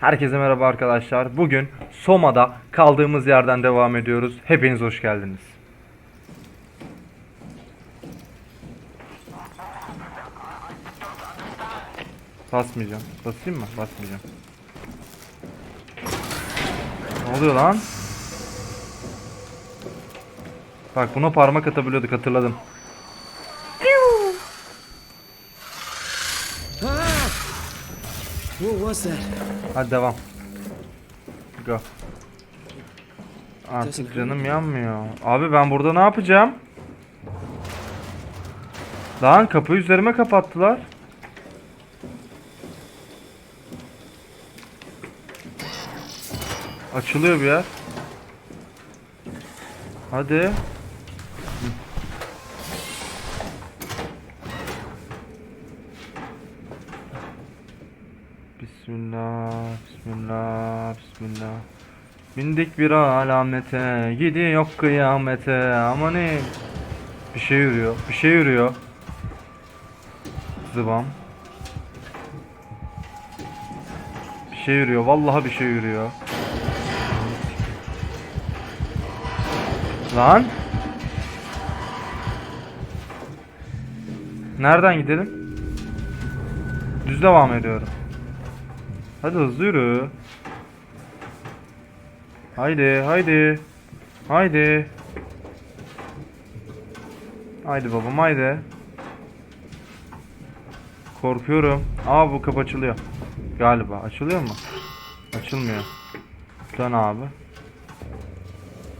Herkese merhaba arkadaşlar. Bugün Soma'da kaldığımız yerden devam ediyoruz. Hepiniz hoş geldiniz. Basmayacağım. Basayım mı? Basmayacağım. Ne oluyor lan? Bak buna parmak atabiliyorduk hatırladım. Was that? Hadi devam. Go. Artık canım yanmıyor. Abi ben burada ne yapacağım? Lan kapıyı üzerime kapattılar. Açılıyor bir yer. Hadi. Bismillah, bismillah, bismillah. Bindik bir alamete, gidiyor kıyamete. Aman ne? Bir şey yürüyor, bir şey yürüyor. Zıbam. Bir şey yürüyor, vallahi bir şey yürüyor. Lan. Nereden gidelim? Düz devam ediyorum. Hadi hızlı yürü. Haydi, haydi. Haydi. Haydi babam, haydi. Korkuyorum. Aa bu kapı açılıyor. Galiba. Açılıyor mu? Açılmıyor. Dön abi.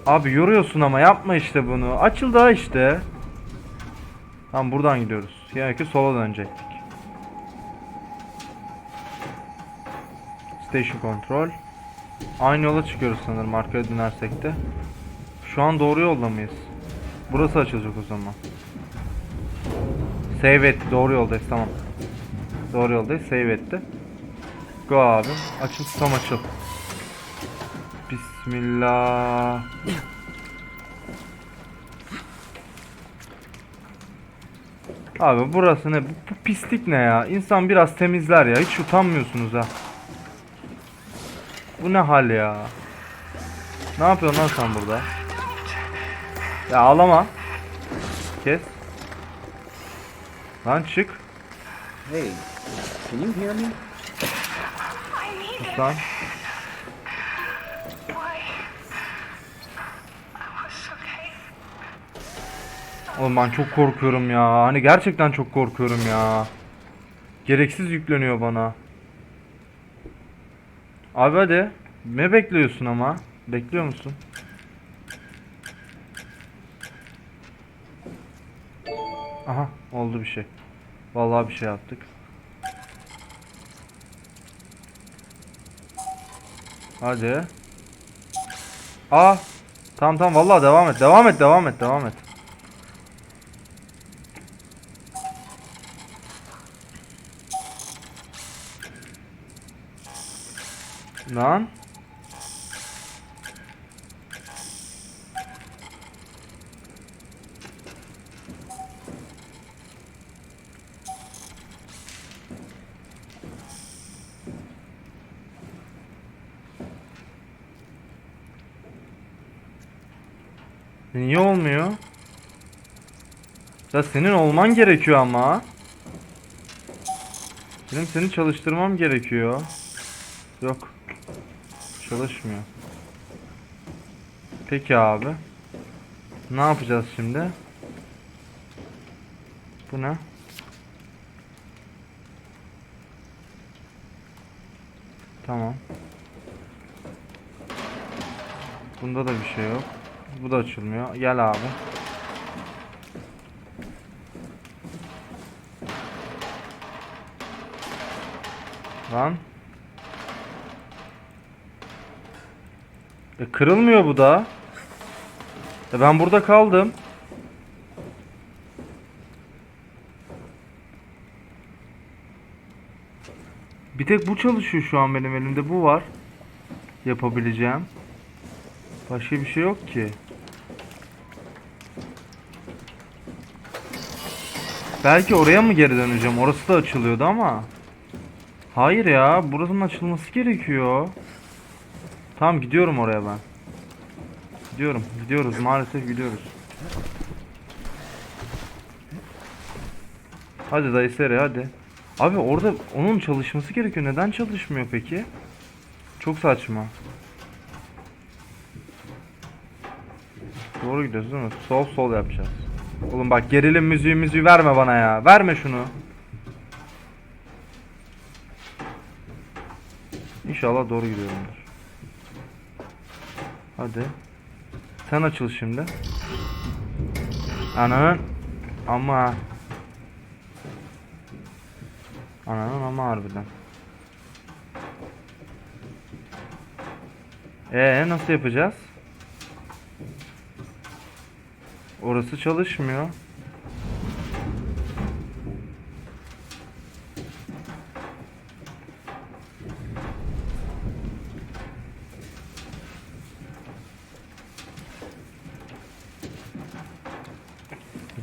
Abi yoruyorsun ama yapma işte bunu. Açıl daha işte. Tamam buradan gidiyoruz. Yani ki sola dönecektik. Station control. Aynı yola çıkıyoruz sanırım arkaya dönersek de. Şu an doğru yolda mıyız? Burası açılacak o zaman. Save etti. Doğru yoldayız tamam. Doğru yoldayız. Save etti. Go abi. Açıl tam açıl. Bismillah. Abi burası ne? Bu, bu pislik ne ya? İnsan biraz temizler ya. Hiç utanmıyorsunuz ha. Bu ne hal ya? Ne yapıyorsun lan sen burada? Ya ağlama. Kes. Lan çık. Hey, can you hear me? Sus lan. Oğlum ben çok korkuyorum ya. Hani gerçekten çok korkuyorum ya. Gereksiz yükleniyor bana. Abi hadi. Ne bekliyorsun ama? Bekliyor musun? Aha oldu bir şey. Vallahi bir şey yaptık. Hadi. Aa. Tamam tamam vallahi devam et. Devam et, devam et, devam et. Lan. Niye olmuyor? Ya senin olman gerekiyor ama. Benim seni çalıştırmam gerekiyor. Yok. Çalışmıyor. Peki abi. Ne yapacağız şimdi? Bu ne? Tamam. Bunda da bir şey yok. Bu da açılmıyor. Gel abi. Lan. E kırılmıyor bu da. E ben burada kaldım. Bir tek bu çalışıyor şu an benim elimde. Bu var. Yapabileceğim. Başka bir şey yok ki. Belki oraya mı geri döneceğim? Orası da açılıyordu ama. Hayır ya, buranın açılması gerekiyor. Tamam gidiyorum oraya ben. Gidiyorum, gidiyoruz. Maalesef gidiyoruz. Hadi dayı hadi. Abi orada onun çalışması gerekiyor. Neden çalışmıyor peki? Çok saçma. Doğru gidiyoruz değil mi? Sol sol yapacağız. Oğlum bak gerilim müziği müziği verme bana ya. Verme şunu. İnşallah doğru gidiyorumdur. Hadi. Sen açıl şimdi. Ananın ama Ananın ama harbiden. Ee nasıl yapacağız? Orası çalışmıyor.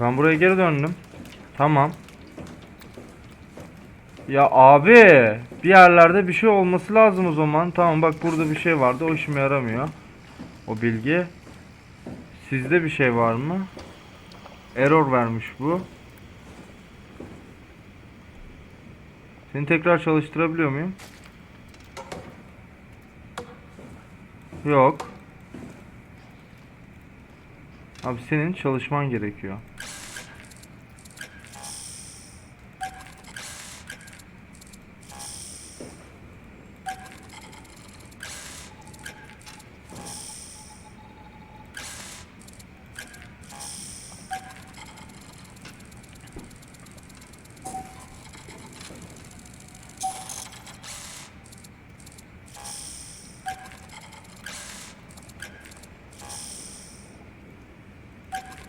Ben buraya geri döndüm. Tamam. Ya abi bir yerlerde bir şey olması lazım o zaman. Tamam bak burada bir şey vardı o işime yaramıyor. O bilgi. Sizde bir şey var mı? Error vermiş bu. Seni tekrar çalıştırabiliyor muyum? Yok. Abi senin çalışman gerekiyor.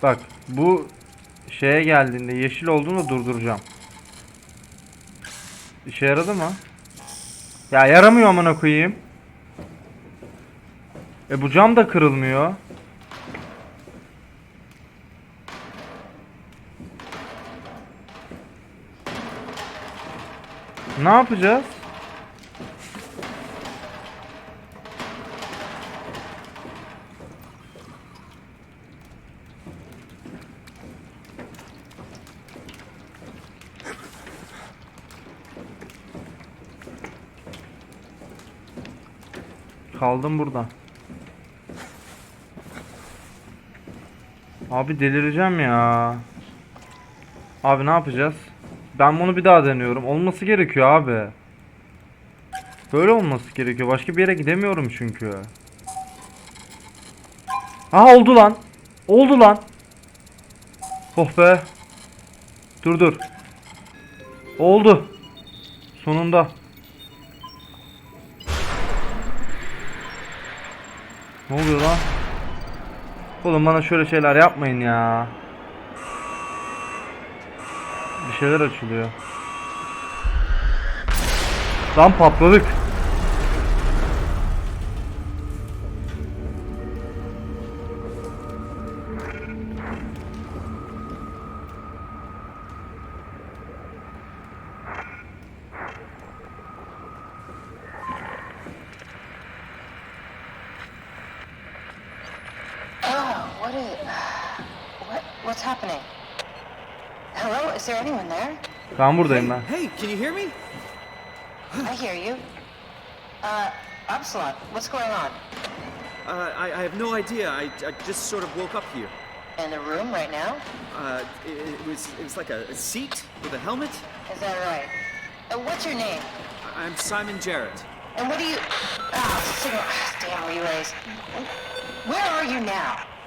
Bak bu şeye geldiğinde yeşil olduğunu durduracağım. İşe yaradı mı? Ya yaramıyor amına koyayım. E bu cam da kırılmıyor. Ne yapacağız? Kaldım burada. Abi delireceğim ya. Abi ne yapacağız? Ben bunu bir daha deniyorum. Olması gerekiyor abi. Böyle olması gerekiyor. Başka bir yere gidemiyorum çünkü. Aha oldu lan. Oldu lan. Oh be. Dur dur. Oldu. Sonunda. Ne oluyor lan? Oğlum bana şöyle şeyler yapmayın ya. Bir şeyler açılıyor. Lan patladık. What's happening? Hello? Is there anyone there? Ben buradayım ben. Hey, can you hear me? I hear you. Uh, Absalom, what's going on? Uh, I, I have no idea. I, I just sort of woke up here. In the room right now? Uh, it, it was it was like a, a seat with a helmet. Is that right? Uh, what's your name? I- I'm Simon Jarrett. And what do you. Ah, signal. Damn relays. Where are you now?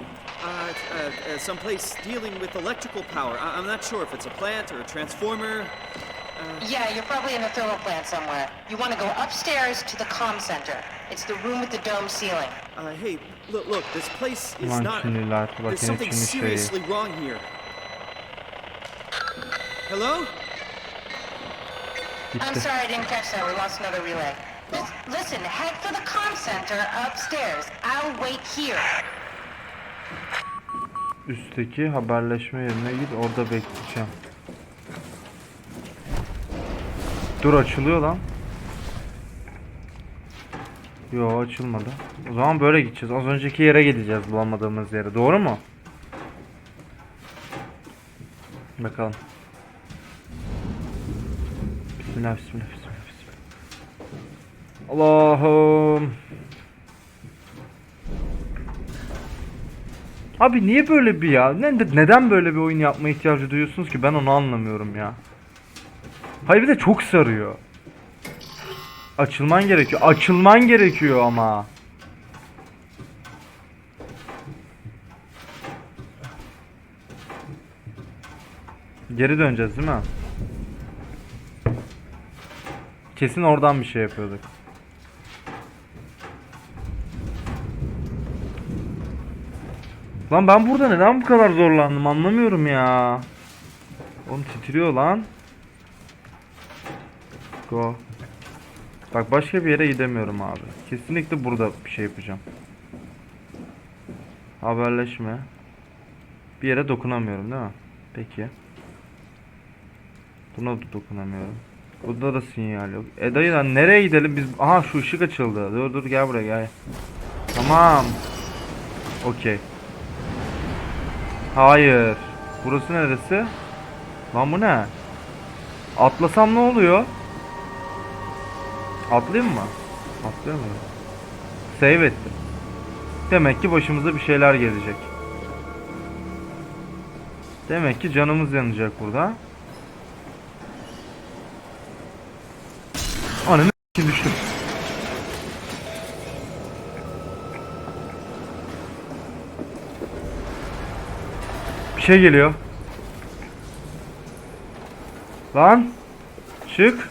Uh, uh, uh, someplace dealing with electrical power. I, I'm not sure if it's a plant or a transformer. Yeah, you're probably in a thermal plant somewhere. You want to go upstairs to the comm center. It's the room with the dome ceiling. Uh, hey, look, look, this place is Ulan not. Çinliler. Bak There's something seriously wrong here. Hello? I'm sorry I didn't catch that. We lost another relay. Lis- Listen, head for the comm center upstairs. I'll wait here. üstteki haberleşme yerine git orada bekleyeceğim. Dur açılıyor lan. Yo açılmadı. O zaman böyle gideceğiz. Az önceki yere gideceğiz bulamadığımız yere. Doğru mu? Bakalım. Bismillah bismillah bismillah. bismillah. Allah'ım. Abi niye böyle bir ya? Ne, neden böyle bir oyun yapma ihtiyacı duyuyorsunuz ki? Ben onu anlamıyorum ya. Hayır bir de çok sarıyor. Açılman gerekiyor. Açılman gerekiyor ama. Geri döneceğiz değil mi? Kesin oradan bir şey yapıyorduk. Lan ben burada neden bu kadar zorlandım anlamıyorum ya. Oğlum titriyor lan. Go. Bak başka bir yere gidemiyorum abi. Kesinlikle burada bir şey yapacağım. Haberleşme. Bir yere dokunamıyorum değil mi? Peki. Buna da dokunamıyorum. Burada da sinyal yok. E dayı lan nereye gidelim biz? Aha şu ışık açıldı. Dur dur gel buraya gel. Tamam. Okey. Hayır. Burası neresi? Lan bu ne? Atlasam ne oluyor? Atlayayım mı? Atlayamıyorum. Save ettim. Demek ki başımıza bir şeyler gelecek. Demek ki canımız yanacak burada. Bir şey geliyor. Lan. Çık.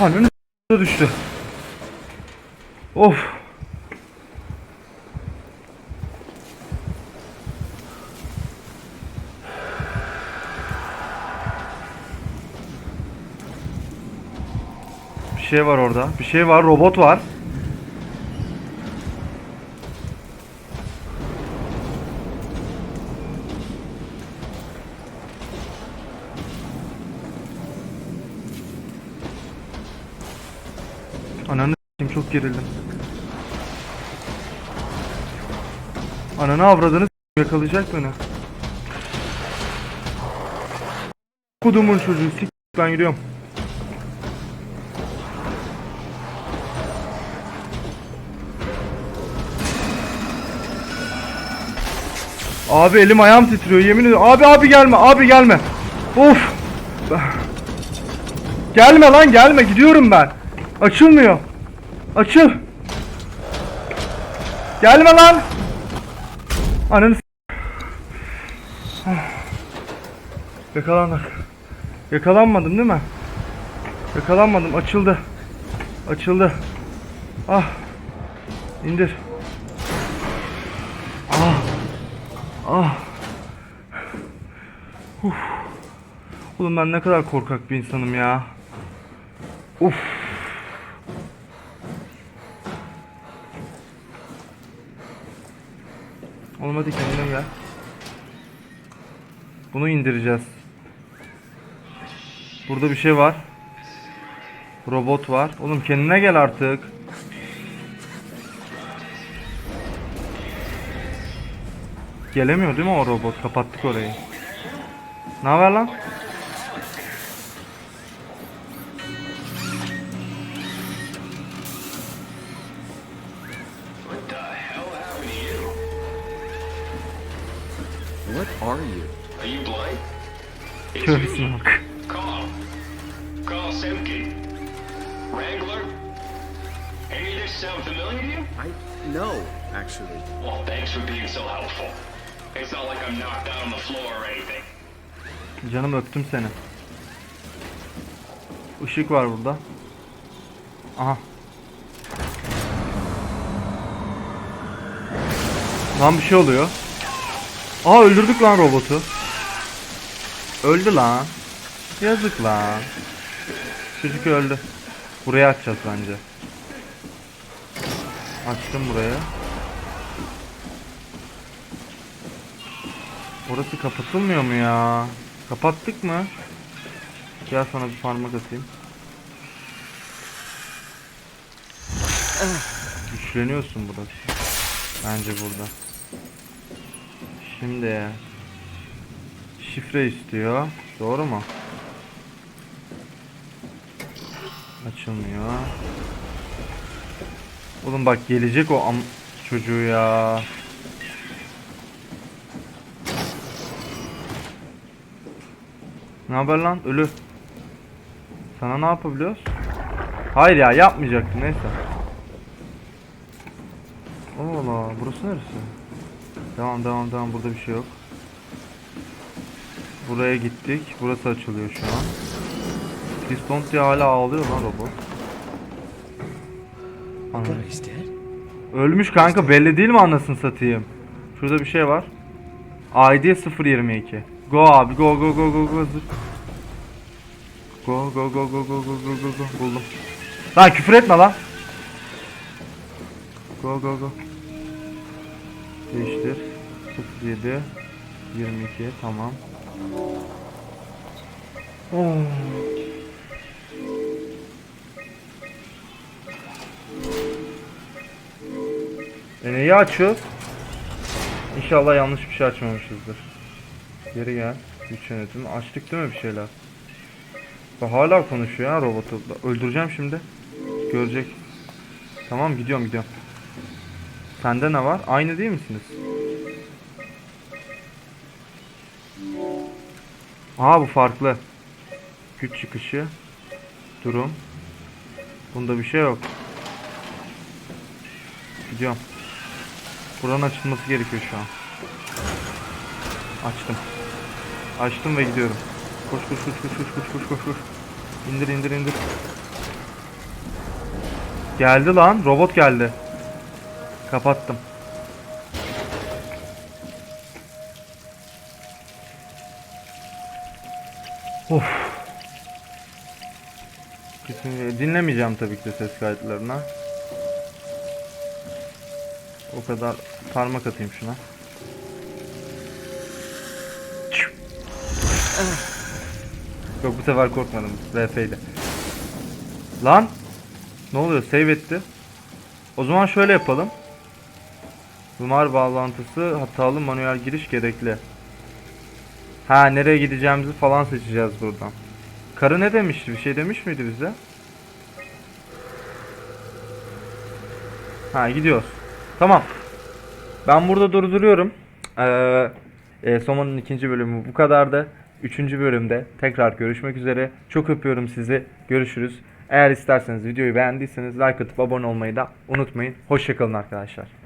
Ananı düştü. Of. Bir şey var orada. Bir şey var. Robot var. S**eyim, çok gerildim. Ananı avradını yakalayacak beni. Kudumun çocuğu sik ben yürüyorum. Abi elim ayağım titriyor yemin ediyorum. Abi abi gelme abi gelme. Of. Gelme lan gelme gidiyorum ben. Açılmıyor. Açıl. Gelme lan. Ananı Yakalandık. Yakalanmadım değil mi? Yakalanmadım. Açıldı. Açıldı. Ah. İndir. Ah. Ah. Uf. Oğlum ben ne kadar korkak bir insanım ya. Uf. Oğlum hadi kendine gel. Bunu indireceğiz. Burada bir şey var. Robot var. Oğlum kendine gel artık. Gelemiyor değil mi o robot? Kapattık orayı. Ne haber lan? To you? I no, actually. Well, thanks for being so helpful. It's not like I'm knocked out on the floor or anything. Canım öptüm seni. Işık var burada. Aha. Lan bir şey oluyor. Aa öldürdük lan robotu. Öldü lan. Yazık lan. Çocuk öldü. Buraya açacağız bence. Açtım buraya. Orası kapatılmıyor mu ya? Kapattık mı? Gel sana bir parmak atayım. Güçleniyorsun burası. Bence burada. Şimdi şifre istiyor. Doğru mu? Açılmıyor. Oğlum bak gelecek o am çocuğu ya. Ne haber lan ölü? Sana ne yapabiliyoruz? Hayır ya yapmayacaktım neyse. Allah burası neresi? Devam devam devam burada bir şey yok. Buraya gittik. Burası açılıyor şu an. Piston diye hala ağlıyor lan robot. Anam. Ölmüş kanka belli değil mi anasını satayım? Şurada bir şey var. ID 022. Go abi go go go go go zıp. Go go go go go go go go go buldum. Lan küfür etme lan. Go go go. Değiştir. 07 22 tamam. Oh. E neyi açıyor? İnşallah yanlış bir şey açmamışızdır. Geri gel. Güç yönetimi. Açtık değil mi bir şeyler? Bak hala konuşuyor ya robotu. Öldüreceğim şimdi. Görecek. Tamam gidiyorum gidiyorum. Sende ne var? Aynı değil misiniz? Aa bu farklı. Güç çıkışı. Durum. Bunda bir şey yok. Gidiyorum. Buranın açılması gerekiyor şu an. Açtım. Açtım ve gidiyorum. Koş koş koş koş koş koş koş koş koş. İndir indir indir. Geldi lan. Robot geldi. Kapattım. Of. Kesinlikle dinlemeyeceğim tabii ki de ses kayıtlarına. O kadar parmak atayım şuna. Yok bu sefer korkmadım. İle. Lan! Ne oluyor? Save etti. O zaman şöyle yapalım. Lumar bağlantısı hatalı manuel giriş gerekli. Ha nereye gideceğimizi falan seçeceğiz buradan. Karı ne demişti? Bir şey demiş miydi bize? Ha gidiyoruz. Tamam. Ben burada durduruyorum. Ee, e, Somon'un ikinci bölümü bu kadardı. Üçüncü bölümde tekrar görüşmek üzere. Çok öpüyorum sizi. Görüşürüz. Eğer isterseniz videoyu beğendiyseniz like atıp abone olmayı da unutmayın. Hoşçakalın arkadaşlar.